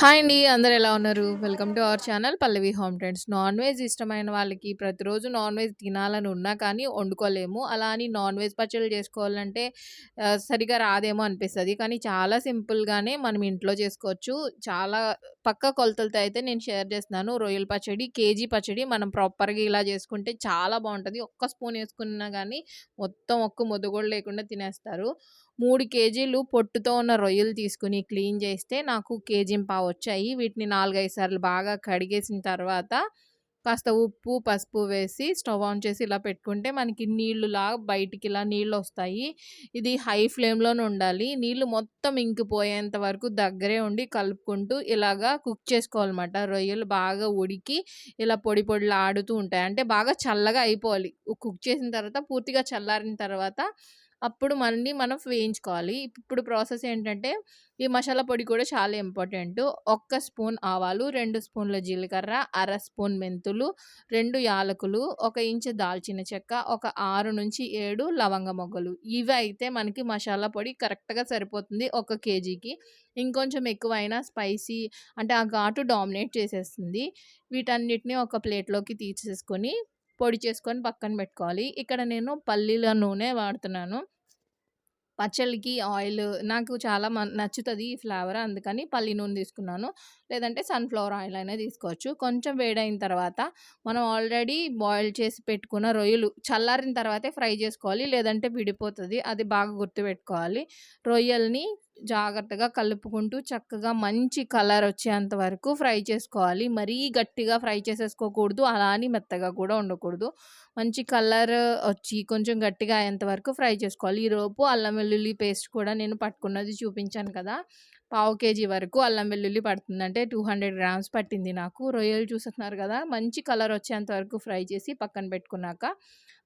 Hi అండి అందరు ఎలా ఉన్నారు? Welcome to our channel Pallavi home trends. Non veg ఇష్టమైన వాళ్ళకి ప్రతిరోజు నాన్ వెజ్ తినాలని ఉన్నా కానీ వండుకోలేము. అలా అని నాన్ వెజ్ పచ్చళ్ళు చేసుకోవాలంటే సరిగా రాదేమో అనిపిస్తుంది. కానీ చాలా సింపుల్గానే మనం ఇంట్లో చేసుకోవచ్చు. చాలా పక్క కొలతలతో అయితే నేను షేర్ చేస్తున్నాను. రొయ్యల పచ్చడి కేజీ పచ్చడి మనం ప్రాపర్గా ఇలా చేసుకుంటే చాలా బాగుంటుంది. ఒక్క స్పూన్ వేసుకున్నా కానీ మొత్తం ఒక్క ముద్ద కూడా లేకుండా తినేస్తారు. మూడు కేజీలు పొట్టుతో ఉన్న రొయ్యలు తీసుకుని క్లీన్ చేస్తే నాకు కేజీ పావు వచ్చాయి వీటిని నాలుగైదు సార్లు బాగా కడిగేసిన తర్వాత కాస్త ఉప్పు పసుపు వేసి స్టవ్ ఆన్ చేసి ఇలా పెట్టుకుంటే మనకి నీళ్ళులా బయటికి ఇలా నీళ్ళు వస్తాయి ఇది హై ఫ్లేమ్లోనే ఉండాలి. నీళ్ళు మొత్తం ఇంకిపోయేంత వరకు దగ్గరే ఉండి కలుపుకుంటూ ఇలాగా కుక్ చేసుకోవాలన్నమాట. రొయ్యలు బాగా ఉడికి ఇలా పొడి పొడిలా ఆడుతూ ఉంటాయి. అంటే బాగా చల్లగా అయిపోవాలి. కుక్ చేసిన తర్వాత పూర్తిగా చల్లారిన తర్వాత అప్పుడు మళ్ళీ మనం వేయించుకోవాలి. ఇప్పుడు ప్రాసెస్ ఏంటంటే ఈ మసాలా పొడి కూడా చాలా ఇంపార్టెంట్. ఒక్క స్పూన్ ఆవాలు రెండు స్పూన్ల జీలకర్ర అర స్పూన్ మెంతులు రెండు యాలకులు ఒక ఇంచు దాల్చిన చెక్క ఒక ఆరు నుంచి ఏడు లవంగ మొగ్గలు. ఇవి అయితే మనకి మసాలా పొడి కరెక్ట్గా సరిపోతుంది ఒక కేజీకి. ఇంకొంచెం ఎక్కువైనా స్పైసీ అంటే ఆ ఘాటు డామినేట్ చేసేస్తుంది. వీటన్నిటిని ఒక ప్లేట్లోకి తీసేసుకొని పొడి చేసుకొని పక్కన పెట్టుకోవాలి. ఇక్కడ నేను పల్లీల నూనె వాడుతున్నాను. పచ్చళ్ళకి ఆయిల్ నాకు చాలా మ నచ్చుతుంది ఈ ఫ్లేవర్ అందుకని పల్లి నూనె తీసుకున్నాను. లేదంటే సన్ఫ్లవర్ ఆయిల్ అయినా తీసుకోవచ్చు. కొంచెం వేడైన తర్వాత మనం ఆల్రెడీ బాయిల్ చేసి పెట్టుకున్న రొయ్యలు చల్లారిన తర్వాతే ఫ్రై చేసుకోవాలి. లేదంటే విడిపోతుంది. అది బాగా గుర్తుపెట్టుకోవాలి. రొయ్యల్ని జాగ్రత్తగా కలుపుకుంటూ చక్కగా మంచి కలర్ వచ్చేంత వరకు ఫ్రై చేసుకోవాలి. మరీ గట్టిగా ఫ్రై చేసేసుకోకూడదు. అలా అని మెత్తగా కూడా ఉండకూడదు. మంచి కలర్ వచ్చి కొంచెం గట్టిగా అయ్యేంత వరకు ఫ్రై చేసుకోవాలి. ఈలోపు అల్లం వెల్లుల్లి పేస్ట్ కూడా నేను పట్టుకున్నది చూపించాను కదా పావు కేజీ వరకు అల్లం వెల్లుల్లి పడుతుంది. అంటే టూ హండ్రెడ్ గ్రామ్స్ పట్టింది నాకు. రొయ్యలు చూస్తున్నారు కదా మంచి కలర్ వచ్చేంత వరకు ఫ్రై చేసి పక్కన పెట్టుకున్నాక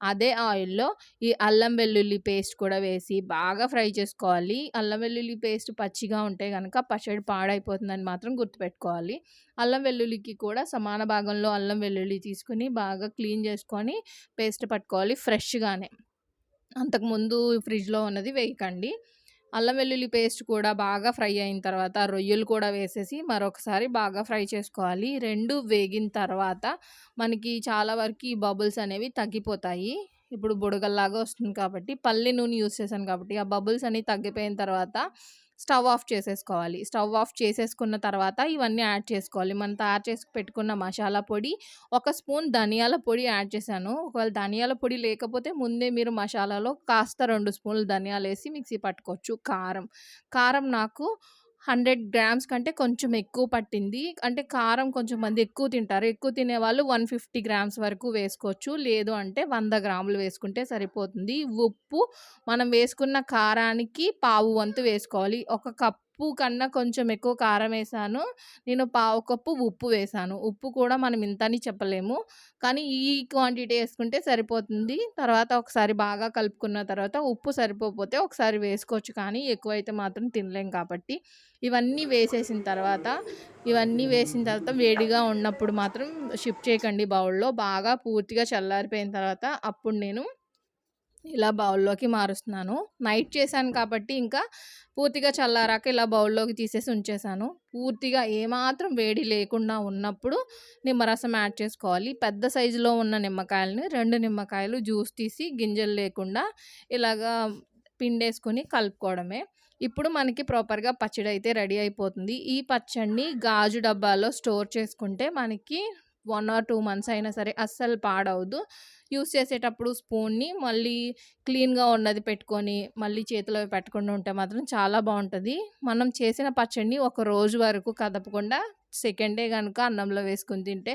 అదే ఆయిల్లో ఈ అల్లం వెల్లుల్లి పేస్ట్ కూడా వేసి బాగా ఫ్రై చేసుకోవాలి. అల్లం వెల్లుల్లి పేస్ట్ పచ్చిగా ఉంటే కనుక పచ్చడి పాడైపోతుందని మాత్రం గుర్తుపెట్టుకోవాలి. అల్లం వెల్లుల్లికి కూడా సమాన భాగంలో అల్లం వెల్లుల్లి తీసుకుని బాగా క్లీన్ చేసుకొని పేస్ట్ పట్టుకోవాలి ఫ్రెష్గానే. అంతకుముందు ఫ్రిడ్జ్లో ఉన్నది వేయకండి. అల్లం వెల్లుల్లి పేస్ట్ కూడా బాగా ఫ్రై అయిన తర్వాత రొయ్యలు కూడా వేసేసి మరొకసారి బాగా ఫ్రై చేసుకోవాలి. రెండు వేగిన తర్వాత మనకి చాలా వరకు ఈ బబుల్స్ అనేవి తగ్గిపోతాయి. ఇప్పుడు బుడగల్లాగా వస్తుంది కాబట్టి పల్లి నూనె యూస్ చేశాను కాబట్టి ఆ బబుల్స్ అనేవి తగ్గిపోయిన తర్వాత స్టవ్ ఆఫ్ చేసేసుకోవాలి. స్టవ్ ఆఫ్ చేసేసుకున్న తర్వాత ఇవన్నీ యాడ్ చేసుకోవాలి. మనం తయారు చేసి పెట్టుకున్న మసాలా పొడి ఒక స్పూన్ ధనియాల పొడి యాడ్ చేశాను. ఒకవేళ ధనియాల పొడి లేకపోతే ముందే మీరు మసాలాలో కాస్త రెండు స్పూన్లు ధనియాలు వేసి మిక్సీ పట్టుకోవచ్చు. కారం కారం నాకు హండ్రెడ్ గ్రామ్స్ కంటే కొంచెం ఎక్కువ పట్టింది. అంటే కారం కొంచెం మంది ఎక్కువ తింటారు. ఎక్కువ తినే వాళ్ళు వన్ ఫిఫ్టీ గ్రామ్స్ వరకు వేసుకోవచ్చు. లేదు అంటే వంద గ్రాములు వేసుకుంటే సరిపోతుంది. ఉప్పు మనం వేసుకున్న కారానికి పావు వంతు వేసుకోవాలి. ఒక కప్ ఉప్పు కన్నా కొంచెం ఎక్కువ కారం వేసాను. నేను పావు కప్పు ఉప్పు వేసాను. ఉప్పు కూడా మనం ఇంత అని చెప్పలేము. కానీ ఈ క్వాంటిటీ వేసుకుంటే సరిపోతుంది. తర్వాత ఒకసారి బాగా కలుపుకున్న తర్వాత ఉప్పు సరిపోతే ఒకసారి వేసుకోవచ్చు. కానీ ఎక్కువైతే మాత్రం తినలేం కాబట్టి. ఇవన్నీ వేసేసిన తర్వాత ఇవన్నీ వేసిన తర్వాత వేడిగా ఉన్నప్పుడు మాత్రం షిఫ్ట్ చేయకండి బౌల్లో. బాగా పూర్తిగా చల్లారిపోయిన తర్వాత అప్పుడు నేను ఇలా బౌల్లోకి మారుస్తున్నాను. నైట్ చేశాను కాబట్టి ఇంకా పూర్తిగా చల్లారాక ఇలా బౌల్లోకి తీసేసి ఉంచేసాను పూర్తిగా ఏమాత్రం వేడి లేకుండా ఉన్నప్పుడు నిమ్మరసం యాడ్ చేసుకోవాలి. పెద్ద సైజులో ఉన్న నిమ్మకాయలని రెండు నిమ్మకాయలు జ్యూస్ తీసి గింజలు లేకుండా ఇలాగా పిండేసుకొని కలుపుకోవడమే. ఇప్పుడు మనకి ప్రాపర్గా పచ్చడి అయితే రెడీ అయిపోతుంది. ఈ పచ్చడిని గాజు డబ్బాలో స్టోర్ చేసుకుంటే మనకి వన్ ఆర్ టూ మంత్స్ అయినా సరే అస్సలు పాడవద్దు. యూస్ చేసేటప్పుడు స్పూన్ని మళ్ళీ క్లీన్గా ఉన్నది పెట్టుకొని మళ్ళీ చేతిలో పెట్టకుండా ఉంటే మాత్రం చాలా బాగుంటుంది. మనం చేసిన పచ్చడిని ఒక రోజు వరకు కదపకుండా సెకండ్ డే కనుక అన్నంలో వేసుకుని తింటే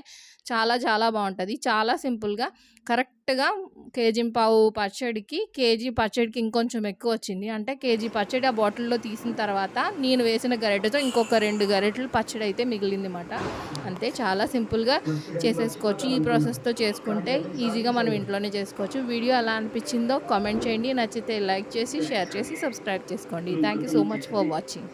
చాలా చాలా బాగుంటుంది. చాలా సింపుల్గా కరెక్ట్గా కేజీ పావు పచ్చడికి కేజీ పచ్చడికి ఇంకొంచెం ఎక్కువ వచ్చింది. అంటే కేజీ పచ్చడి ఆ బాటిల్లో తీసిన తర్వాత నేను వేసిన గరిటెతో ఇంకొక రెండు గరిటెలు పచ్చడి అయితే మిగిలింది అన్నమాట అంతే చాలా సింపుల్గా చేసేసుకోవచ్చు. ఈ ప్రాసెస్తో చేసుకుంటే ఈజీగా మనం ఇంట్లోనే చేసుకోవచ్చు. వీడియో ఎలా అనిపించిందో కామెంట్ చేయండి. నచ్చితే లైక్ చేసి షేర్ చేసి సబ్స్క్రైబ్ చేసుకోండి. Thank you so much for watching.